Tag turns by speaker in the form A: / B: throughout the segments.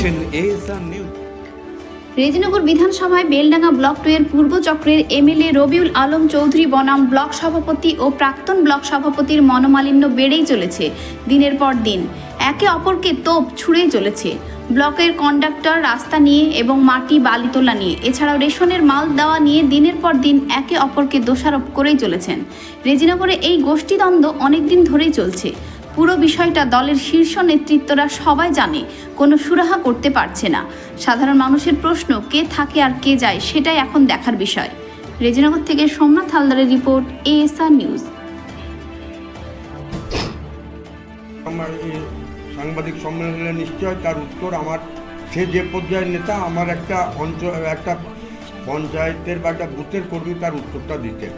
A: দেখছেন
B: রেজিনগর বিধানসভায় Beldanga block two এর পূর্ব চক্রের এমএলএ রবিউল আলম চৌধুরী বনাম ব্লক সভাপতি ও প্রাক্তন ব্লক সভাপতির মনোমালিন্য বেড়েই চলেছে দিনের পর দিন। একে অপরকে তোপ ছুঁড়েই চলেছে। ব্লকের কন্ডাক্টর রাস্তা নিয়ে এবং মাটি বালি তোলা নিয়ে, এছাড়াও রেশনের মাল দেওয়া নিয়ে দিনের পর দিন একে অপরকে দোষারোপ করেই চলেছেন। রেজিনগরে এই গোষ্ঠীদ্বন্দ্ব অনেকদিন ধরেই চলছে। পুরো বিষয়টা দলের শীর্ষ নেতৃত্বরা সবাই জানে, কোনো সুরাহা করতে পারছে না। সাধারণ মানুষের প্রশ্ন, কে থাকে আর কে যায়, সেটাই এখন দেখার বিষয়। রেজিনগর থেকে সোমনাথ হালদারের রিপোর্ট, এএসআর নিউজ।
C: আমার সাংবাদিক সম্মেলনে নিশ্চয় তার উত্তর আমার। সে যে পর্যায়ের নেতা, আমার একটা অঞ্চল, একটা পঞ্চায়েতের বা একটা বুথের কর্মী তার উত্তরটা দিতেন।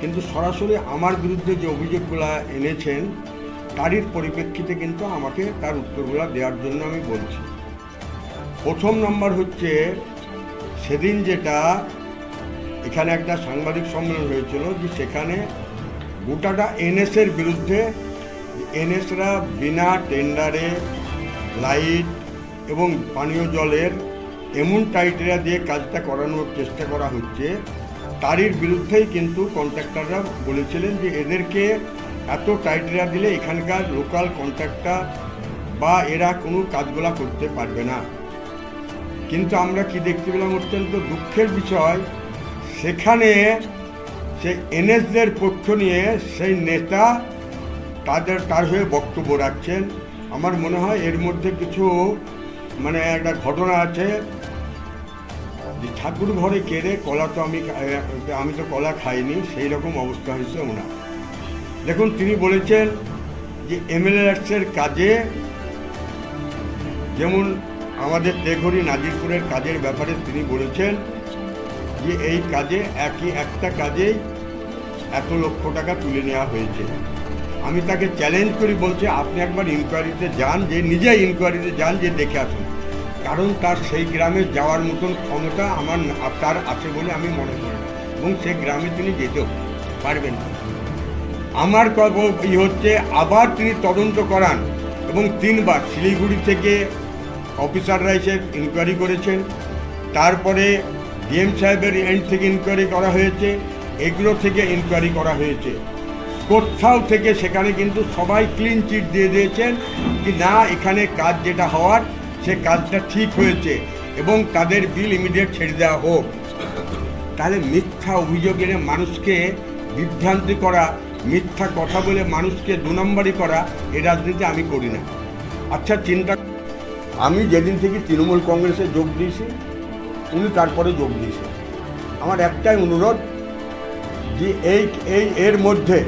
C: কিন্তু সরাসরি আমার বিরুদ্ধে যে অভিযোগগুলো এনেছেন তারই পরিপ্রেক্ষিতে কিন্তু আমাকে তার উত্তরগুলো দেওয়ার জন্য আমি বলছি। প্রথম নম্বর হচ্ছে, সেদিন যেটা এখানে একটা সাংবাদিক সম্মেলন হয়েছিল যে সেখানে গোটাটা এনএসের বিরুদ্ধে এনএসরা বিনা টেন্ডারে লাইট এবং পানীয় জলের এমন টাইটেরিয়া দিয়ে কাজটা করানোর চেষ্টা করা হচ্ছে, তারই বিরুদ্ধেই কিন্তু কন্ট্রাক্টররা বলেছিলেন যে এদেরকে এত টাইটেরিয়া দিলে এখানকার লোকাল কন্ট্রাক্টর বা এরা কোনো কাজগুলা করতে পারবে না। কিন্তু আমরা কি দেখতে পেলাম অত্যন্ত দুঃখের বিষয়, সেখানে সেই এনএসদের পক্ষ নিয়ে সেই নেতা তাদের, তার হয়ে বক্তব্য রাখছেন। আমার মনে হয় এর মধ্যে কিছু মানে একটা ঘটনা আছে যে ঠাকুর ঘরে কেড়ে কলা তো আমি আমি তো কলা খাইনি, সেই রকম অবস্থা হয়েছে ওনার। দেখুন, তিনি বলেছেন যে এমএলএ এমএলএসের কাজে, যেমন আমাদের তেঘরি নাজিরপুরের কাজের ব্যাপারে তিনি বলেছেন যে এই কাজে একই একটা কাজেই এত লক্ষ টাকা তুলে নেওয়া হয়েছে। আমি তাকে চ্যালেঞ্জ করি, বলছে, আপনি একবার ইনকোয়ারিতে যান, যে নিজে ইনকোয়ারিতে যান, যে দেখে আসুন। কারণ তার সেই গ্রামে যাওয়ার মতন ক্ষমতা আমার তার আছে বলে আমি মনে করি এবং সেই গ্রামে তিনি যেতেও পারবেন না। আমার ই হচ্ছে, আবার তিনি তদন্ত করান এবং তিনবার শিলিগুড়ি থেকে অফিসাররা এসে ইনকোয়ারি করেছেন। তারপরে ডিএম সাহেবের এন্ড থেকে ইনকোয়ারি করা হয়েছে এগুলো থেকে ইনকোয়ারি করা হয়েছে। কোথাও থেকে সেখানে কিন্তু সবাই ক্লিন চিট দিয়ে দিয়েছেন কি না, এখানে কাজ যেটা হওয়ার, সে কাজটা ঠিক হয়েছে এবং তাদের বিল ইমিডিয়েট ছেড়ে দেওয়া হোক। তাহলে মিথ্যা অভিযোগ এনে মানুষকে বিভ্রান্তি করা মিথ্যা কথা বলে মানুষকে দু নম্বরই করা এ রাজনীতি আমি করি না। আচ্ছা চিন্তা আমি যেদিন থেকে তৃণমূল কংগ্রেসে যোগ দিয়েছি, উনি তারপরে যোগ দিয়েছে আমার একটাই অনুরোধ যে এই এই এর মধ্যে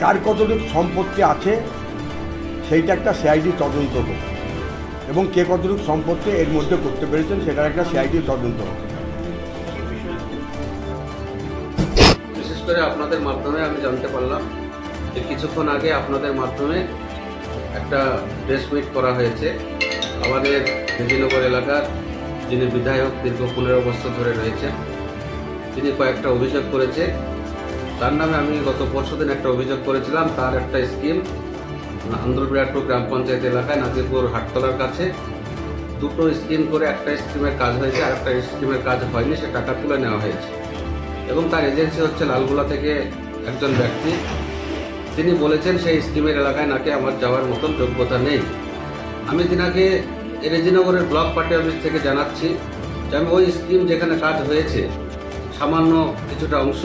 C: কার কতটুকু সম্পত্তি আছে, সেইটা একটা সিআইডি তদন্ত হোক। এবং কে কতটুকু সম্পত্তি এর মধ্যে করতে পেরেছেন, সেটার একটা সিআইডি তদন্ত হোক।
D: করে আপনাদের মাধ্যমে আমি জানতে পারলাম যে কিছুক্ষণ আগে আপনাদের মাধ্যমে একটা প্রেস মিট করা হয়েছে। আমাদের মেদিনীনগর এলাকার যিনি বিধায়ক দীর্ঘ পনেরো বছর ধরে রয়েছেন, তিনি কয়েকটা অভিযোগ করেছে। তার নামে আমি গত পরশু দিন একটা অভিযোগ করেছিলাম, তার একটা স্কিম আন্দরবিরাটপুর গ্রাম পঞ্চায়েত এলাকায় নাজিরপুর হাটতলার কাছে। দুটো স্কিম করে একটা স্কিমের কাজ হয়েছে, আর একটা স্কিমের কাজ হয়নি, সে টাকা তুলে নেওয়া হয়েছে। এবং তার এজেন্সি হচ্ছে লালগোলা থেকে একজন ব্যক্তি। তিনি বলেছেন, সেই স্কিমের এলাকায় নাকি আমার যাওয়ার মতন যোগ্যতা নেই। আমি তিনাকে রেজিনগরের ব্লক পার্টি অফিস থেকে জানাচ্ছি যে আমি ওই স্কিম যেখানে কাজ হয়েছে, সামান্য কিছুটা অংশ,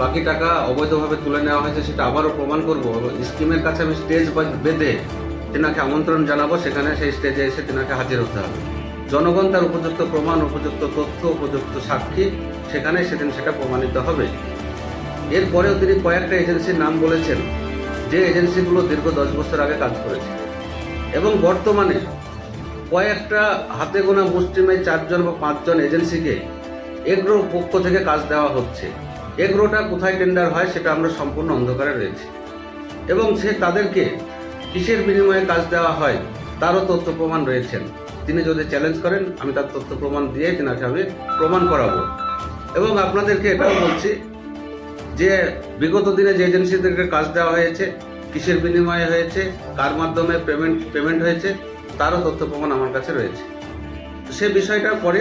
D: বাকি টাকা অবৈধভাবে তুলে নেওয়া হয়েছে সেটা আবারও প্রমাণ করব। স্কিমের কাছে আমি স্টেজ বেঁধে তেনাকে আমন্ত্রণ জানাব, সেখানে সেই স্টেজে এসে তেনাকে হাজির হতে হবে। জনগণ তার উপযুক্ত প্রমাণ, উপযুক্ত তথ্য, উপযুক্ত সাক্ষী সেখানে সেদিন সেটা প্রমাণিত হবে। এরপরেও তিনি কয়েকটা এজেন্সির নাম বলেছেন, যে এজেন্সিগুলো দীর্ঘ দশ বছর আগে কাজ করেছে। এবং বর্তমানে কয়েকটা হাতে গোনা মুষ্টিমে চারজন বা পাঁচজন এজেন্সিকে এগ্রোর পক্ষ থেকে কাজ দেওয়া হচ্ছে। এগ্রোটা কোথায় টেন্ডার হয় সেটা আমরা সম্পূর্ণ অন্ধকারে রয়েছে। এবং সে তাদেরকে কিসের বিনিময়ে কাজ দেওয়া হয় তারও তথ্য প্রমাণ রয়েছেন। তিনি যদি চ্যালেঞ্জ করেন, আমি তার তথ্য প্রমাণ দিয়ে তিনাকে আমি প্রমাণ করাবো। এবং আপনাদেরকে এটাও বলছি যে বিগত দিনে যে এজেন্সিদেরকে কাজ দেওয়া হয়েছে, কিসের বিনিময়ে হয়েছে, কার মাধ্যমে পেমেন্ট পেমেন্ট হয়েছে, তারও তথ্য প্রমাণ আমার কাছে রয়েছে। সে বিষয়টার পরে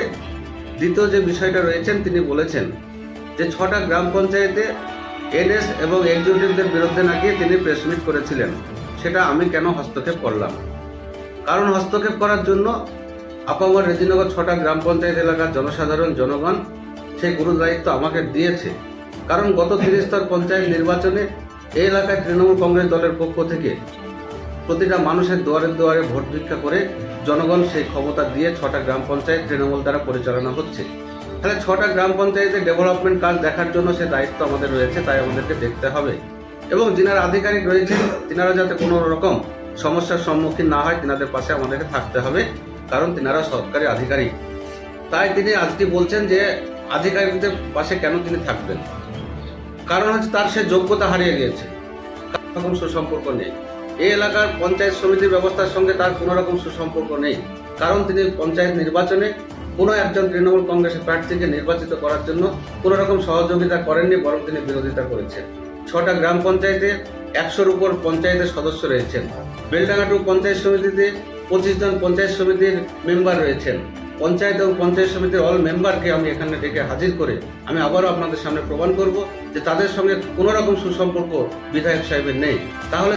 D: দ্বিতীয় যে বিষয়টা রয়েছেন, তিনি বলেছেন যে ছটা গ্রাম পঞ্চায়েতে এনএস এবং এক্সিকিউটিভদের বিরুদ্ধে নাকি তিনি প্রেস মিট করেছিলেন। সেটা আমি কেন হস্তক্ষেপ করলাম? কারণ হস্তক্ষেপ করার জন্য আপামর রেজিনগর ছটা গ্রাম পঞ্চায়েত এলাকার জনসাধারণ, জনগণ সেই গুরু দায়িত্ব আমাকে দিয়েছে। কারণ গত ত্রিস্তর পঞ্চায়েত নির্বাচনে এই এলাকায় তৃণমূল কংগ্রেস দলের পক্ষ থেকে প্রতিটা মানুষের দুয়ারে দুয়ারে ভোট ভিক্ষা করে জনগণ সেই ক্ষমতা দিয়ে ছটা গ্রাম পঞ্চায়েত তৃণমূল দ্বারা পরিচালনা হচ্ছে। তাহলে ছটা গ্রাম পঞ্চায়েতে ডেভেলপমেন্ট কাজ দেখার জন্য সে দায়িত্ব আমাদের রয়েছে, তাই আমাদেরকে দেখতে হবে। এবং যিনারা আধিকারিক রয়েছেন, তিনারা যাতে কোনো রকম সমস্যার সম্মুখীন না হয়, তিনাদের পাশে আমাদেরকে থাকতে হবে। কারণ তিনারা সরকারি আধিকারিক। তাই তিনি আজকে বলছেন যে আধিকারিকদের পাশে কেন তিনি থাকবেন? কারণ হচ্ছে তার সে যোগ্যতা হারিয়ে গিয়েছে। রকম সুসম্পর্ক নেই। এই এলাকার পঞ্চায়েত সমিতির ব্যবস্থার সঙ্গে তার কোনো রকম সুসম্পর্ক নেই। কারণ তিনি পঞ্চায়েত নির্বাচনে কোনো একজন তৃণমূল কংগ্রেসের প্রার্থীকে নির্বাচিত করার জন্য কোনো রকম সহযোগিতা করেননি বরং তিনি বিরোধিতা করেছেন। ছটা গ্রাম পঞ্চায়েতে একশোর উপর পঞ্চায়েতের সদস্য রয়েছেন। বেলডাঙ্গাটু পঞ্চায়েত সমিতিতে পঁচিশ জন পঞ্চায়েত সমিতির মেম্বার রয়েছেন। পঞ্চায়েত এবং পঞ্চায়েত সমিতির অল মেম্বারকে আমি এখানে ডেকে হাজির করে আমি আবারও আপনাদের সামনে প্রমাণ করব যে তাদের সঙ্গে কোনো রকম সুসম্পর্ক বিধায়ক সাহেবের নেই। তাহলে